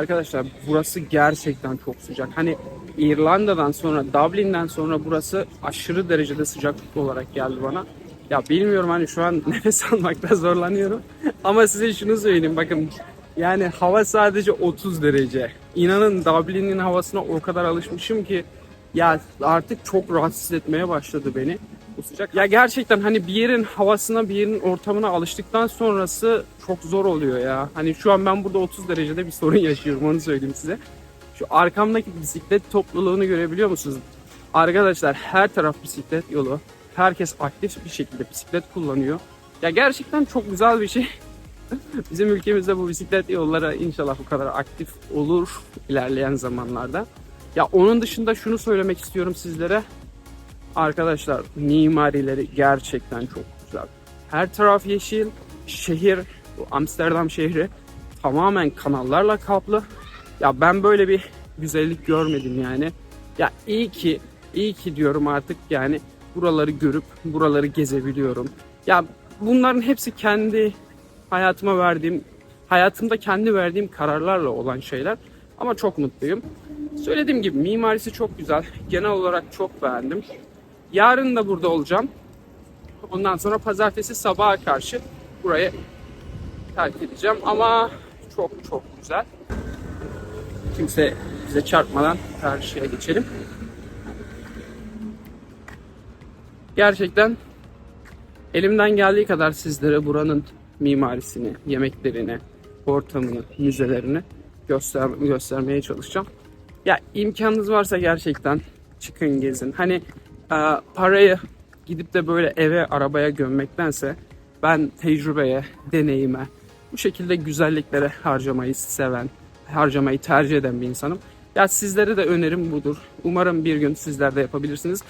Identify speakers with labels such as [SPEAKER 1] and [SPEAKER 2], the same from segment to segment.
[SPEAKER 1] Arkadaşlar burası gerçekten çok sıcak. Hani İrlanda'dan sonra, Dublin'den sonra burası aşırı derecede sıcaklık olarak geldi bana. Ya bilmiyorum hani şu an nefes almakta zorlanıyorum. Ama size şunu söyleyeyim bakın. Yani hava sadece 30 derece. İnanın Dublin'in havasına o kadar alışmışım ki ya artık çok rahatsız etmeye başladı beni bu. Ya gerçekten hani bir yerin havasına, bir yerin ortamına alıştıktan sonrası çok zor oluyor ya. Hani şu an ben burada 30 derecede bir sorun yaşıyorum onu söyleyeyim size. Şu arkamdaki bisiklet topluluğunu görebiliyor musunuz? Arkadaşlar her taraf bisiklet yolu. Herkes aktif bir şekilde bisiklet kullanıyor. Ya gerçekten çok güzel bir şey. Bizim ülkemizde bu bisiklet yolları inşallah bu kadar aktif olur ilerleyen zamanlarda. Ya onun dışında şunu söylemek istiyorum sizlere. Arkadaşlar mimarileri gerçekten çok güzel. Her taraf yeşil. Şehir, Amsterdam şehri tamamen kanallarla kaplı. Ya ben böyle bir güzellik görmedim yani. Ya iyi ki, iyi ki diyorum artık yani buraları görüp buraları gezebiliyorum. Ya bunların hepsi kendi hayatıma verdiğim, hayatımda kendi verdiğim kararlarla olan şeyler. Ama çok mutluyum. Söylediğim gibi mimarisi çok güzel. Genel olarak çok beğendim. Yarın da burada olacağım. Ondan sonra pazartesi sabaha karşı burayı terk edeceğim. Ama çok çok güzel. Kimse bize çarpmadan karşıya geçelim. Gerçekten elimden geldiği kadar sizlere buranın mimarisini, yemeklerini, ortamını, müzelerini göster göstermeye çalışacağım. Ya imkanınız varsa gerçekten çıkın gezin. Hani parayı gidip de böyle eve arabaya gömmektense ben tecrübeye, deneyime, bu şekilde güzelliklere harcamayı seven, harcamayı tercih eden bir insanım. Ya sizlere de önerim budur. Umarım bir gün sizler de yapabilirsiniz.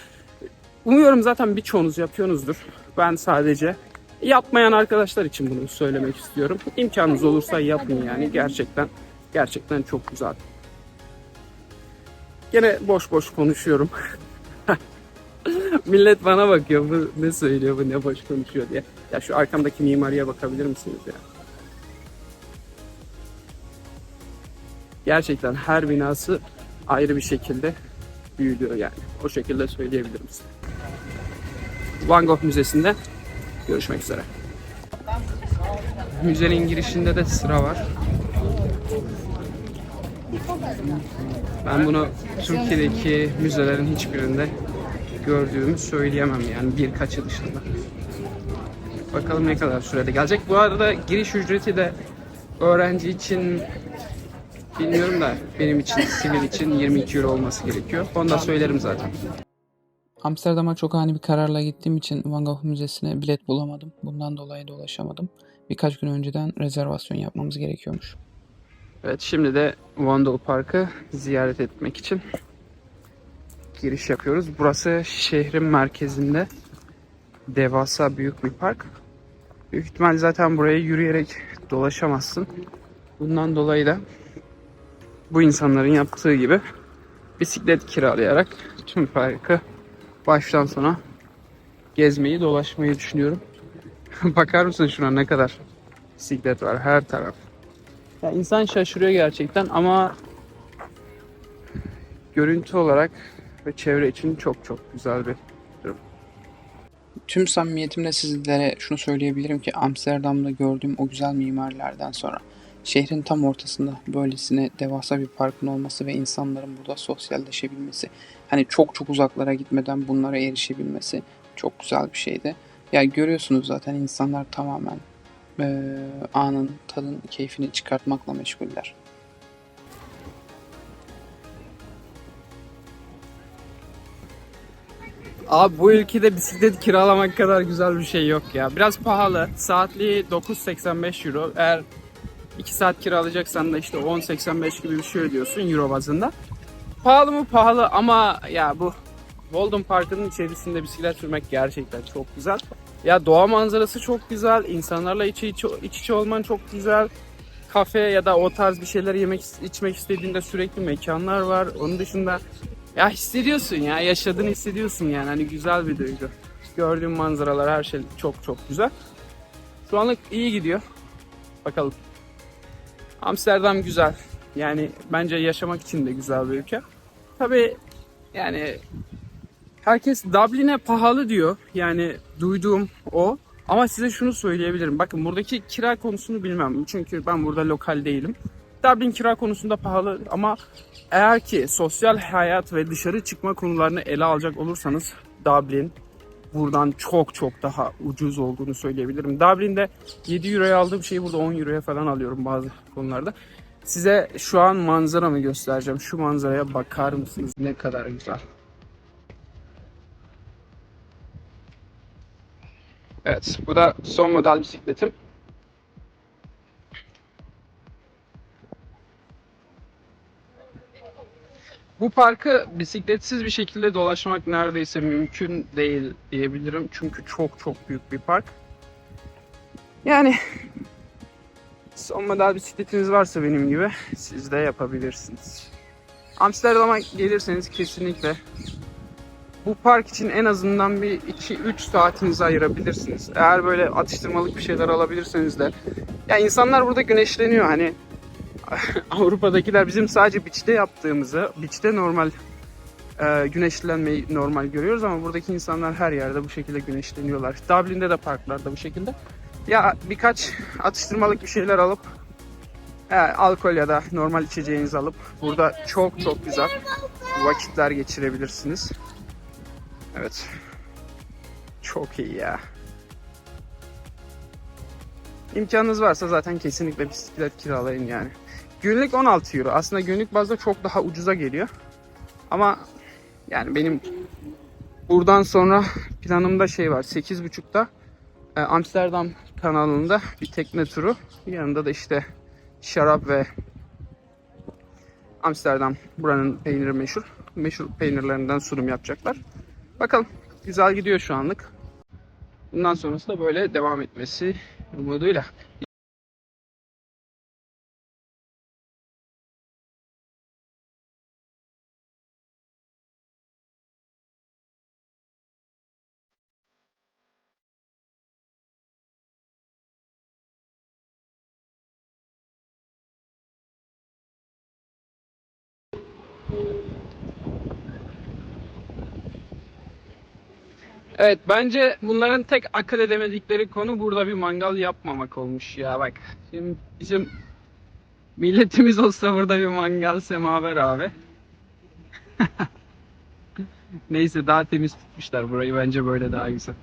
[SPEAKER 1] Umuyorum zaten birçoğunuz yapıyorsunuzdur. Ben sadece yapmayan arkadaşlar için bunu söylemek istiyorum. İmkanınız olursa yapın yani gerçekten gerçekten çok güzel. Gene boş boş konuşuyorum. Millet bana bakıyor bu ne söylüyor bu ne boş konuşuyor diye. Ya şu arkamdaki mimariye bakabilir misiniz ya? Gerçekten her binası ayrı bir şekilde büyülüyor yani. O şekilde söyleyebilirim size. Van Gogh Müzesi'nde görüşmek üzere. Müzenin girişinde de sıra var. Ben bunu Türkiye'deki müzelerin hiçbirinde gördüğümü söyleyemem yani birkaçı dışında. Bakalım ne kadar sürede gelecek. Bu arada giriş ücreti de öğrenci için bilmiyorum da benim için sivil için 22 euro olması gerekiyor. Onu da söylerim zaten.
[SPEAKER 2] Amsterdam'a çok ani bir kararla gittiğim için Van Gogh Müzesi'ne bilet bulamadım. Bundan dolayı da ulaşamadım. Birkaç gün önceden rezervasyon yapmamız gerekiyormuş.
[SPEAKER 1] Evet şimdi de Vondel Park'ı ziyaret etmek için giriş yapıyoruz. Burası şehrin merkezinde devasa büyük bir park. Büyük ihtimal zaten buraya yürüyerek dolaşamazsın. Bundan dolayı da bu insanların yaptığı gibi bisiklet kiralayarak tüm parkı baştan sona gezmeyi, dolaşmayı düşünüyorum. Bakar mısın şuna ne kadar bisiklet var her taraf. Ya insan şaşırıyor gerçekten ama görüntü olarak ve çevre için çok çok güzel bir durum.
[SPEAKER 2] Tüm samimiyetimle sizlere şunu söyleyebilirim ki Amsterdam'da gördüğüm o güzel mimarilerden sonra şehrin tam ortasında böylesine devasa bir parkın olması ve insanların burada sosyalleşebilmesi, hani çok çok uzaklara gitmeden bunlara erişebilmesi çok güzel bir şeydi. Ya görüyorsunuz zaten insanlar tamamen eee, anın tadın keyfini çıkartmakla meşguller.
[SPEAKER 1] Abi bu ülkede bisiklet kiralamak kadar güzel bir şey yok ya. Biraz pahalı. Saatliği 9.85 euro. Eğer 2 saat kiralayacaksan da işte 10.85 gibi bir şey ödüyorsun euro bazında. Pahalı mı pahalı ama ya bu Walden Park'ın içerisinde bisiklet sürmek gerçekten çok güzel. Ya doğa manzarası çok güzel. insanlarla iç içe, iç içe olman çok güzel. Kafe ya da o tarz bir şeyler yemek içmek istediğinde sürekli mekanlar var. Onun dışında ya hissediyorsun ya yaşadığını hissediyorsun yani hani güzel bir duygu. Gördüğüm manzaralar her şey çok çok güzel. Şu anlık iyi gidiyor. Bakalım. Amsterdam güzel. Yani bence yaşamak için de güzel bir ülke. Tabii yani herkes Dublin'e pahalı diyor. Yani duyduğum o. Ama size şunu söyleyebilirim. Bakın buradaki kira konusunu bilmem. Çünkü ben burada lokal değilim. Dublin kira konusunda pahalı ama eğer ki sosyal hayat ve dışarı çıkma konularını ele alacak olursanız Dublin buradan çok çok daha ucuz olduğunu söyleyebilirim. Dublin'de 7 euroya aldığım şeyi burada 10 euroya falan alıyorum bazı konularda. Size şu an manzaramı göstereceğim. Şu manzaraya bakar mısınız? Ne kadar güzel. Evet, bu da son model bisikletim. Bu parkı bisikletsiz bir şekilde dolaşmak neredeyse mümkün değil diyebilirim. Çünkü çok çok büyük bir park. Yani son model bisikletiniz varsa benim gibi siz de yapabilirsiniz. Amsterdam'a gelirseniz kesinlikle bu park için en azından bir 2-3 saatinizi ayırabilirsiniz. Eğer böyle atıştırmalık bir şeyler alabilirseniz de. Ya insanlar burada güneşleniyor hani Avrupa'dakiler bizim sadece beach'te yaptığımızı, beach'te normal e, güneşlenmeyi normal görüyoruz ama buradaki insanlar her yerde bu şekilde güneşleniyorlar. Dublin'de de parklarda bu şekilde. Ya birkaç atıştırmalık bir şeyler alıp e, alkol ya da normal içeceğinizi alıp burada çok çok güzel vakitler geçirebilirsiniz. Evet. Çok iyi ya. İmkanınız varsa zaten kesinlikle bisiklet kiralayın yani. Günlük 16 euro. Aslında günlük bazda çok daha ucuza geliyor. Ama yani benim buradan sonra planımda şey var. 8.30'da e, Amsterdam kanalında bir tekne turu. Yanında da işte şarap ve Amsterdam buranın peyniri meşhur. Meşhur peynirlerinden sunum yapacaklar. Bakalım. Güzel gidiyor şu anlık. Bundan sonrası da böyle devam etmesi umuduyla. Evet bence bunların tek akıl edemedikleri konu burada bir mangal yapmamak olmuş ya bak. Şimdi bizim milletimiz olsa burada bir mangal semaver abi. Neyse daha temiz tutmuşlar burayı bence böyle daha güzel.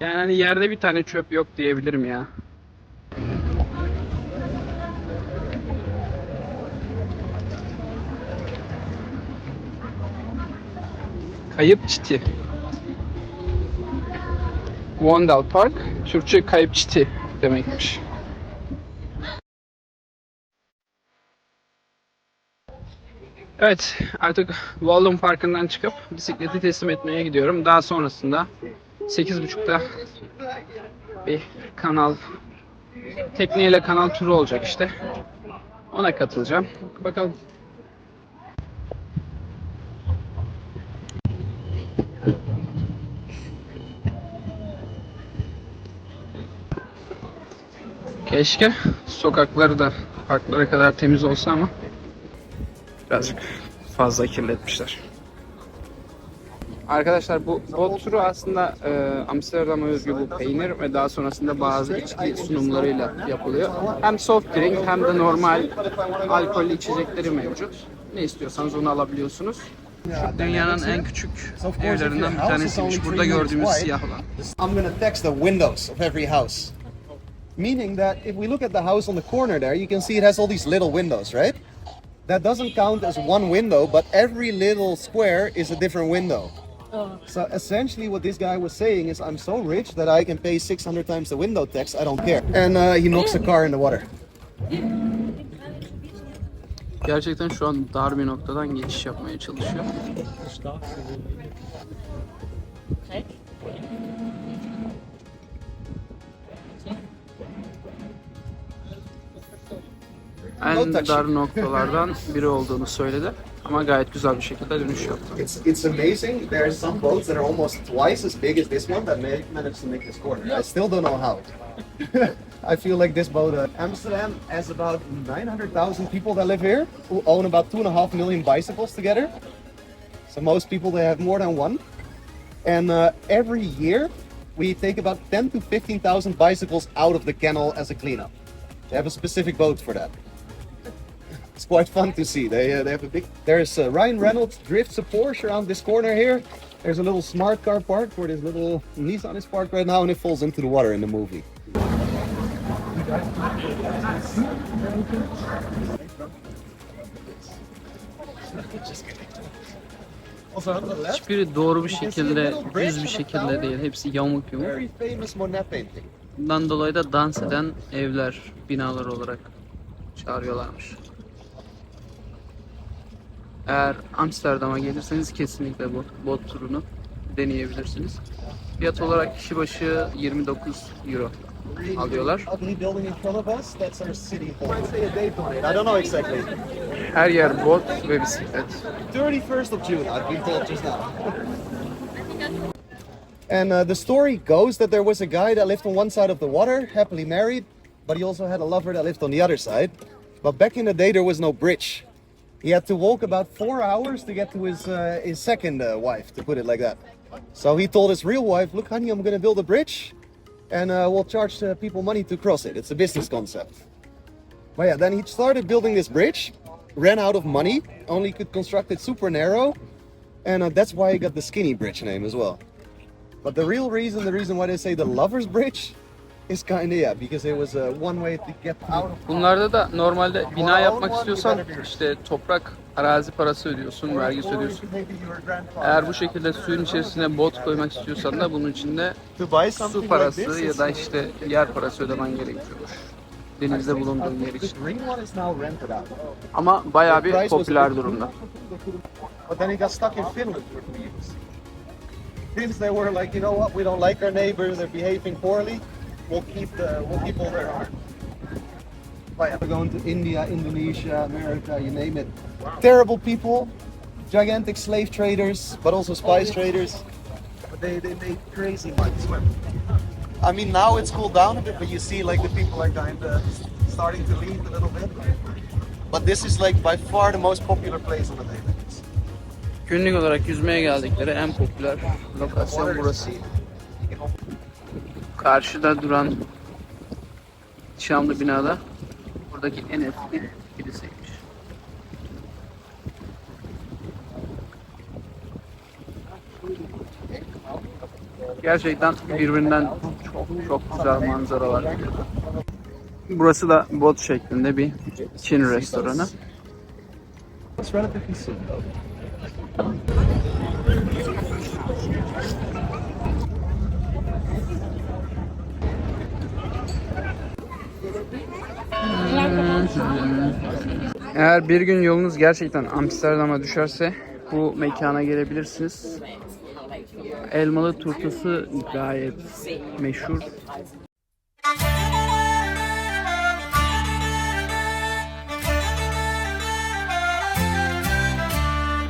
[SPEAKER 1] Yani hani yerde bir tane çöp yok diyebilirim ya. Kayıp Çiti. Wandel Park, Türkçe Kayıp Çiti demekmiş. Evet, artık Wallon Parkı'ndan çıkıp bisikleti teslim etmeye gidiyorum. Daha sonrasında 8.30'da bir kanal, tekneyle kanal turu olacak işte. Ona katılacağım. Bakalım. Keşke sokakları da parklara kadar temiz olsa ama birazcık fazla kirletmişler. Arkadaşlar bu bot turu aslında e, Amsterdam'a özgü bu peynir ve daha sonrasında bazı içki sunumlarıyla yapılıyor. Hem soft drink hem de normal alkollü içecekleri mevcut. Ne istiyorsanız onu alabiliyorsunuz. Şu dünyanın en küçük evlerinden bir tanesiymiş. Burada gördüğümüz siyah olan.
[SPEAKER 3] I'm to text the windows of every house. Meaning that if we look at the house on the corner there, you can see it has all these little windows, right? That doesn't count as one window, but every little square is a different window. So essentially, what this guy was saying is, I'm so rich that I can pay 600 times the window tax. I don't care. And uh, he knocks the car in the water.
[SPEAKER 1] Gerçekten şu an dar bir noktadan geçiş yapmaya çalışıyor. En dar noktalardan biri olduğunu söyledi. Ama gayet güzel bir şekilde dönüş yaptı.
[SPEAKER 3] It's it's amazing. There are some boats that are almost twice as big as this one that may manage to make this corner. I still don't know how. I feel like this boat. Uh, Amsterdam has about 900,000 people that live here who own about two and a half million bicycles together. So most people they have more than one. And uh, every year we take about 10 to 15,000 bicycles out of the canal as a cleanup. They have a specific boat for that. It's quite fun to see. They, uh, they have a big. There's uh, Ryan Reynolds drifts a Porsche around this corner here. There's a little smart car parked where this little Nissan is parked right now, and it falls into the water in the movie.
[SPEAKER 1] Hiçbiri doğru bir şekilde, düz bir şekilde değil. Hepsi yamuk yumuk. Bundan dolayı da dans eden evler, binalar olarak çağırıyorlarmış. Eğer Amsterdam'a gelirseniz kesinlikle bu bot turunu deneyebilirsiniz. Fiyat olarak kişi başı 29 euro alıyorlar.
[SPEAKER 3] Ugly building in front of us, that's our city hall. Might say a date on it. I don't know exactly.
[SPEAKER 1] Her yer bot ve bisiklet.
[SPEAKER 3] 31st of June, I've been told just now. and uh, the story goes that there was a guy that lived on one side of the water, happily married, but he also had a lover that lived on the other side. But back in the day, there was no bridge. He had to walk about four hours to get to his uh, his second uh, wife, to put it like that. So he told his real wife, "Look, honey, I'm going to build a bridge, and uh, we'll charge uh, people money to cross it. It's a business concept." But yeah, then he started building this bridge, ran out of money, only could construct it super narrow, and uh, that's why he got the skinny bridge name as well. But the real reason, the reason why they say the lovers bridge, is kind of yeah, because it was one way to get out of.
[SPEAKER 1] Bunlarda da normalde bina yapmak istiyorsan işte toprak arazi parası ödüyorsun, vergisi ödüyorsun. Eğer bu şekilde suyun içerisine bot koymak istiyorsan da bunun içinde su parası ya da işte yer parası ödemen gerekiyormuş. Denizde bulunduğun yer için. Ama bayağı bir popüler durumda.
[SPEAKER 3] But then he got stuck in Finland for two years. Since they were like, you know what, we don't like our neighbors, they're behaving poorly, we'll keep the we'll keep all their art. But yeah, we're going to India, Indonesia, America, you name it. Terrible people, gigantic slave traders, but also spice traders. But they, they make crazy money swimming. I mean, now it's cooled down a bit, but you see, like the people are kind of starting to leave a little bit. But this is like by far the most popular place on the day.
[SPEAKER 1] Günlük olarak yüzmeye geldikleri en popüler lokasyon burası. Karşıda duran Şamlı binada buradaki en eski kiliseymiş. Gerçekten birbirinden çok çok güzel manzaralar. Burası da bot şeklinde bir Çin restoranı. Eğer bir gün yolunuz gerçekten Amsterdam'a düşerse bu mekana gelebilirsiniz. Elmalı turtası gayet meşhur.